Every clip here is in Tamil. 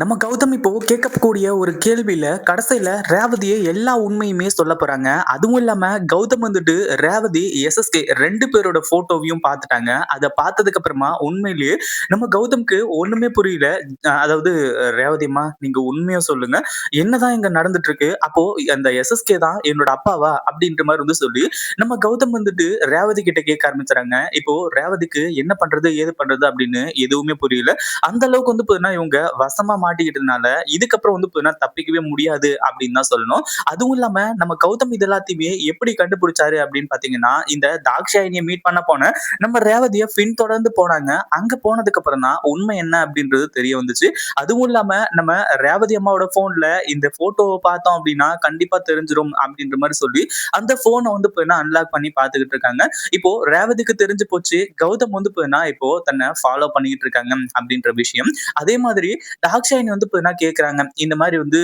நம்ம கௌதம் இப்போ கேட்கக்கூடிய ஒரு கேள்வியில கடைசியில ரேவதியை எல்லா உண்மையுமே சொல்ல போறாங்க. அதுவும் இல்லாம கௌதம் வந்துட்டு ரேவதி எஸ்எஸ்கே ரெண்டு பேரோட போட்டோவையும் பார்த்துட்டாங்க. அதை பார்த்ததுக்கு அப்புறமா உண்மையிலேயே நம்ம கௌதம்க்கு ஒண்ணுமே புரியல. அதாவது ரேவதிம்மா நீங்க உண்மையா சொல்லுங்க. என்னதான் இங்க நடந்துட்டு இருக்கு அப்போ அந்த எஸ்எஸ்கே தான் என்னோட அப்பாவா? அப்படின்ற மாதிரி வந்து சொல்லி நம்ம கௌதம் வந்துட்டு ரேவதி கிட்ட கேட்க ஆரம்பிச்சுறாங்க. இப்போ ரேவதிக்கு என்ன பண்றது ஏது பண்றது அப்படின்னு எதுவுமே புரியல. அந்த அளவுக்கு வந்து பாத்தீங்கன்னா இவங்க வசமா மாட்டிக்கிட்டதுனால இதுக்கப்புறம் வந்து பாத்தீங்கன்னா தப்பிக்கவே முடியாது அப்படின்னு தான் சொல்லணும். அதுவும் இல்லாம நம்ம கௌதம் இது எல்லாத்தையுமே எப்படி கண்டுபிடிச்சாரு அப்படின்னு பாத்தீங்கன்னா இந்த தாக்ஷாயினியை மீட் பண்ண போன நம்ம ரேவதிய பின் தொடர்ந்து போனாங்க. அங்க போனதுக்கு அப்புறம் தான் உண்மை என்ன அப்படின்றது தெரிய வந்துச்சு. அதுவும் இல்லாம நம்ம ரேவதி அம்மாவோட போன்ல இந்த போட்டோவை பார்த்தோம் அப்படின்னா கண்டிப்பா தெரிஞ்சிடும் அப்படின்ற மாதிரி சொல்லி அந்த போனை வந்து பாத்தீங்கன்னா அன்லாக் பண்ணி பாத்துக்கிட்டு இருக்காங்க. இப்போ ரேவதிக்கு தெரிஞ்சு போச்சு. கௌதம் வந்து பாத்தீங்கன்னா இப்போ தன்னை ஃபாலோ பண்ணிக்கிட்டு இருக்காங்க அப்படின்ற விஷயம். அதே மாதிரி தாக்ஷாயினி வந்து இப்போ என்ன கேட்குறாங்க இந்த மாதிரி வந்து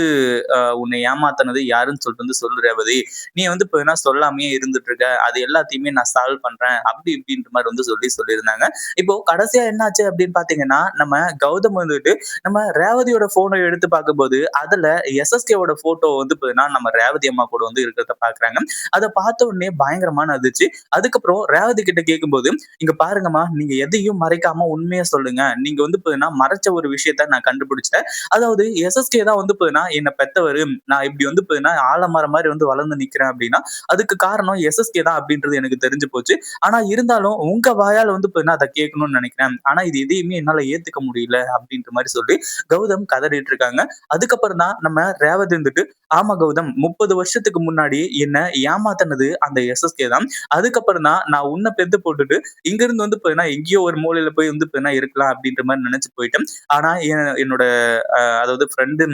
உன்னை ஏமாத்தினது யாருன்னு சொல்லிட்டு வந்து சொல்லு ரேவதி. நீ வந்து இப்போ என்ன சொல்லாமையே இருந்துட்டு இருக்க அது எல்லாத்தையுமே நான் சால்வ் பண்றேன். அப்படி இப்படின்ற மாதிரி வந்து சொல்லி சொல்லியிருந்தாங்க. இப்போ கடைசியா என்னாச்சு அப்படின்னு பாத்தீங்கன்னா நம்ம கௌதம் வந்துட்டு நம்ம ரேவதியோட போனை எடுத்து பார்க்கும்போது அதுல எஸ்எஸ்கேவோட போட்டோ வந்து பாத்தீங்கன்னா நம்ம ரேவதி அம்மா கூட வந்து இருக்கிறத பாக்குறாங்க. அதை பார்த்த உடனே பயங்கரமான அதிர்ச்சி. அதுக்கப்புறம் ரேவதி கிட்ட கேட்கும்போது இங்க பாருங்கம்மா நீங்க எதையும் மறைக்காம உண்மையா சொல்லுங்க. நீங்க வந்து பாத்தீங்கன்னா மறைச்ச ஒரு விஷயத்த நான் கண்டுபிடிச்சிட்டேன். அதாவது எஸ்எஸ்கே தான் வந்து பாத்தீங்கன்னா என்னை பெத்தவர் நான் இப்படி வந்து பாத்தீங்கன்னா ஆலமரம் மாதிரி வந்து வளர்ந்து நிக்கிறேன் அப்படின்னா அதுக்கு காரணம் எஸ்எஸ்கே தான் அப்படின்றது எனக்கு தெரிஞ்சு போச்சு. ஆனா இருந்தாலும் உங்க வாயால வந்து பாத்தீங்கன்னா அதை கேட்கணும்னு நினைக்கிறேன். ஆனா இது எதையுமே என்னால ஏத்துக்க முடியல அப்படின்ற மாதிரி சொல்லி கௌதம் கதறிட்டு இருக்காங்க. அதுக்கப்புறம் தான் நம்ம ரேவதி இருந்துட்டு ஆமா கௌதம் முப்பது வருஷத்துக்கு முன்னாடி என்ன ஏமாத்தினது அந்த எஸ்எஸ்கே தான். அதுக்கப்புறம் தான் நான் உன்னை பெத்து போட்டுட்டு இங்க இருந்து வந்து பாத்தீங்கன்னா எங்கேயோ ஒரு மூலையில போய் வந்து பாத்தீங்கன்னா இருக்கலாம் அப்படின்ற மாதிரி நினைச்சு போயிட்டேன். ஆனா என்னோட அதாவது ஃப்ரெண்டு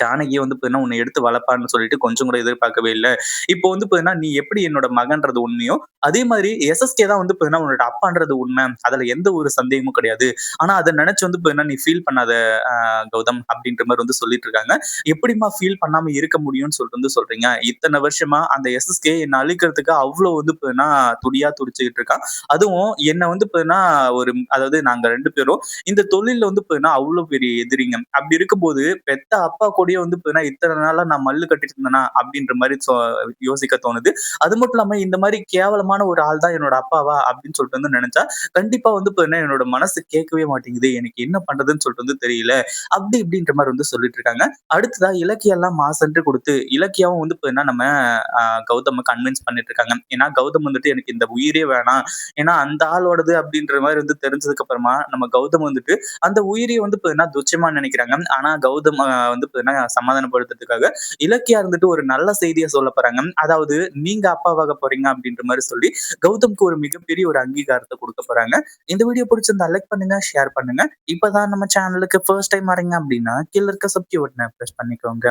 ஜானகியை வந்து பார்த்தீங்கன்னா உன்னை எடுத்து வளர்ப்பான்னு சொல்லிட்டு கொஞ்சம் கூட எதிர்பார்க்கவே இல்லை. இப்போ வந்து பார்த்தீங்கன்னா நீ எப்படி என்னோட மகன்றது உண்மையோ அதே மாதிரி எஸ்எஸ்கே தான் வந்து பார்த்தீங்கன்னா உன்னோட அப்பான்றது உண்மை. அதுல எந்த ஒரு சந்தேகமும் கிடையாது. ஆனா அதை நினைச்சு வந்து பார்த்தீங்கன்னா நீ ஃபீல் பண்ணாத கௌதம் அப்படின்ற மாதிரி வந்து சொல்லிட்டு இருக்காங்க. எப்படிம்மா ஃபீல் பண்ணாம இருக்க முடியும்னு சொல்லிட்டு வந்து சொல்றீங்க? இத்தனை வருஷமா அந்த எஸ்எஸ்கே என்னை அழிக்கிறதுக்கு அவ்வளவு வந்து பார்த்தீங்கன்னா துடியா துடிச்சுக்கிட்டு இருக்கான். அதுவும் என்னை வந்து பார்த்தீங்கன்னா ஒரு அதாவது நாங்க ரெண்டு பேரும் இந்த தொழிலில் வந்து பார்த்தீங்கன்னா அவ்வளவு பெரிய எதிரிங்க. அப்படி இருக்கும்போது பெத்த அப்பா கூடயே வந்து பாத்தீங்கன்னா இத்தனை நாளா நான் மல்லு கட்டிட்டு இருந்தேனா அப்படின்ற மாதிரி யோசிக்க தோணுது. அது மட்டும் இல்லாம இந்த மாதிரி கேவலமான ஒரு ஆள் தான் என்னோட அப்பாவா அப்படின்னு சொல்லிட்டு வந்து நினைச்சா கண்டிப்பா வந்து பாத்தீங்கன்னா என்னோட மனசு கேட்கவே மாட்டேங்குது. எனக்கு என்ன பண்றதுன்னு சொல்லிட்டு வந்து தெரியல. அப்படி இப்படின்ற மாதிரி வந்து சொல்லிட்டு இருக்காங்க. அடுத்ததா இலக்கியம் எல்லாம் மாசன்ட்டு கொடுத்து இலக்கியாவும் வந்து பாத்தீங்கன்னா நம்ம கௌதம கன்வின்ஸ் பண்ணிட்டு இருக்காங்க. ஏன்னா கௌதம் வந்துட்டு எனக்கு இந்த உயிரே வேணாம். ஏன்னா அந்த ஆளோடது அப்படின்ற மாதிரி வந்து தெரிஞ்சதுக்கு அப்புறமா நம்ம கௌதம் வந்துட்டு அந்த உயிரியை வந்து பாத்தீங்கன்னா துச்சமா நினைக்கிறாங்க. ஆனா கௌதம் வந்து பாத்தீங்கன்னா சமாதானப்படுத்துறதுக்காக இலக்கியா இருந்துட்டு ஒரு நல்ல செய்தியை சொல்ல போறாங்க. அதாவது நீங்க அப்பாவாக போறீங்க அப்படின்ற மாதிரி சொல்லி கௌதம்க்கு ஒரு மிகப்பெரிய ஒரு அங்கீகாரத்தை கொடுக்க போறாங்க. இந்த வீடியோ பிடிச்சிருந்தா லைக் பண்ணுங்க ஷேர் பண்ணுங்க. இப்பதான் நம்ம சேனலுக்கு ஃபர்ஸ்ட் டைம் வரீங்க அப்படின்னா கீழ இருக்க சப்ஸ்கிரைப் பட்டனை ப்ரெஸ் பண்ணிக்கோங்க.